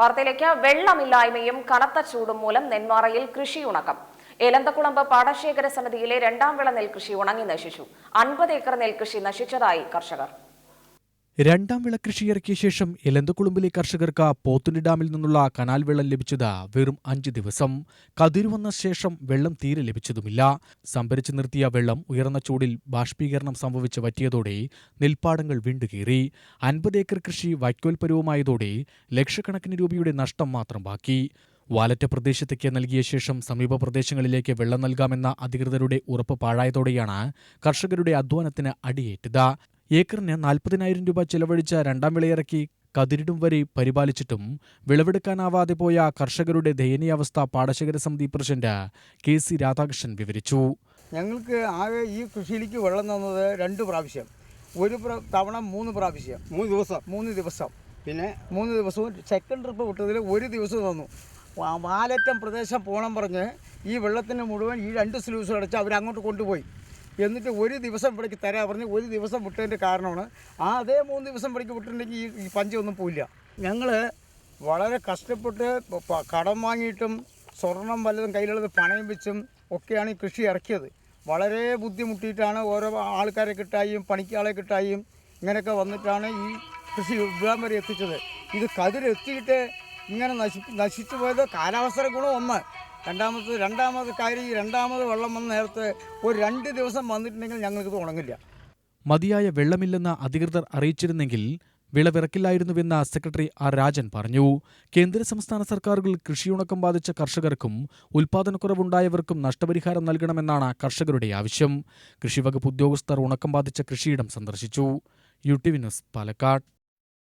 വാർത്തയിലേക്ക് വെള്ളമില്ലായ്മയും കനത്ത ചൂടും മൂലം നെന്മാറയിൽ കൃഷിയുണക്കം. ഏലന്തക്കുളമ്പ് പാടശേഖര സമിതിയിലെ രണ്ടാം വിള നെൽകൃഷി ഉണങ്ങി നശിച്ചു. അൻപത് ഏക്കർ നെൽകൃഷി നശിച്ചതായി കർഷകർ. രണ്ടാം വിള ഇറക്കിയ ശേഷം എലന്തക്കുളുമ്പിലെ കർഷകർക്ക് പോത്തുണ്ടി ഡാമിൽ നിന്നുള്ള കനാൽ വെള്ളം ലഭിച്ചത് വെറും അഞ്ച് ദിവസം. കതിരുവന്ന ശേഷം വെള്ളം തീരെ ലഭിച്ചതുമില്ല. സംഭരിച്ചു നിർത്തിയ വെള്ളം ഉയർന്ന ചൂടിൽ ബാഷ്പീകരണം സംഭവിച്ച് വറ്റിയതോടെ നെൽപ്പാടങ്ങൾ വിണ്ടുകീറി അൻപത് ഏക്കർ കൃഷി വൈക്കോൽപരവുമായതോടെ ലക്ഷക്കണക്കിന് രൂപയുടെ നഷ്ടം മാത്രം ബാക്കി. വാലറ്റ പ്രദേശത്തേക്ക് നൽകിയ ശേഷം സമീപ പ്രദേശങ്ങളിലേക്ക് വെള്ളം നൽകാമെന്ന അധികൃതരുടെ ഉറപ്പ് പാഴായതോടെയാണ് കർഷകരുടെ അധ്വാനത്തിന് അടിയേറ്റത്. ഏക്കറിന് നാൽപ്പതിനായിരം രൂപ ചെലവഴിച്ച രണ്ടാം വിളയിറക്കി കതിരിടും വരെ പരിപാലിച്ചിട്ടും വിളവെടുക്കാനാവാതെ പോയ കർഷകരുടെ ദയനീയാവസ്ഥ പാടശേഖര സമിതി പ്രസിഡന്റ് കെ സി രാധാകൃഷ്ണൻ വിവരിച്ചു. ഞങ്ങൾക്ക് ആകെ ഈ കൃഷിയിലേക്ക് വെള്ളം തന്നത് രണ്ട് പ്രാവശ്യം. ഒരു തവണ മൂന്ന് പ്രാവശ്യം. മൂന്ന് ദിവസം. മൂന്ന് ദിവസം. പിന്നെ? മൂന്ന് ദിവസവും സെക്കൻഡ് ട്രിപ്പ് വിട്ടതിൽ ഒരു ദിവസം തന്നു. വാലറ്റം പ്രദേശം പോകണം പറഞ്ഞ് ഈ വെള്ളത്തിന് മുഴുവൻ ഈ രണ്ട് സ്ലൂസ് അടച്ച് അവരങ്ങോട്ട് അങ്ങോട്ട് കൊണ്ടുപോയി. എന്നിട്ട് ഒരു ദിവസം ഇവിടേക്ക് തരാ പറഞ്ഞ് ഒരു ദിവസം വിട്ടതിന്റെ കാരണമാണ്. ആ അതേ മൂന്ന് ദിവസം ഇവിടേക്ക് വിട്ടിട്ടുണ്ടെങ്കിൽ ഈ പഞ്ചൊന്നും പോയില്ല ഞങ്ങൾ വളരെ കഷ്ടപ്പെട്ട് കടം വാങ്ങിയിട്ടും സ്വർണം വല്ലതും കയ്യിലുള്ളത് പണയം വെച്ചും ഒക്കെയാണ് ഈ കൃഷി ഇറക്കിയത്. വളരെ ബുദ്ധിമുട്ടിയിട്ടാണ് ഓരോ ആൾക്കാരെ കിട്ടായും പണിക്കാളെ കിട്ടായും ഇങ്ങനെയൊക്കെ വന്നിട്ടാണ് ഈ കൃഷി വിഭാഗം വരെ എത്തിച്ചത്. ഇത് കതിരെത്തിയിട്ട് ഇങ്ങനെ നശി നശിച്ചു പോയത് കാലാവസ്ഥ ഗുണം ഒന്ന്. രണ്ടാമത് രണ്ടാമത് കാര്യം ഈ രണ്ടാമത് വെള്ളം വന്ന നേരത്ത് ഒരു രണ്ട് ദിവസം വന്നിട്ടുണ്ടെങ്കിൽ ഞങ്ങൾക്ക് ഉണങ്ങില്ല. മതിയായ വെള്ളമില്ലെന്ന് അധികൃതർ അറിയിച്ചിരുന്നെങ്കിൽ വിളവിറക്കില്ലായിരുന്നുവെന്ന് സെക്രട്ടറി ആർ രാജൻ പറഞ്ഞു. കേന്ദ്ര സംസ്ഥാന സർക്കാരുകൾ കൃഷിയുണക്കം ബാധിച്ച കർഷകർക്കും ഉൽപാദനക്കുറവുണ്ടായവർക്കും നഷ്ടപരിഹാരം നൽകണമെന്നാണ് കർഷകരുടെ ആവശ്യം. കൃഷിവകുപ്പ് ഉദ്യോഗസ്ഥർ ഉണക്കം ബാധിച്ച കൃഷിയിടം സന്ദർശിച്ചു. U T V news Palakkad.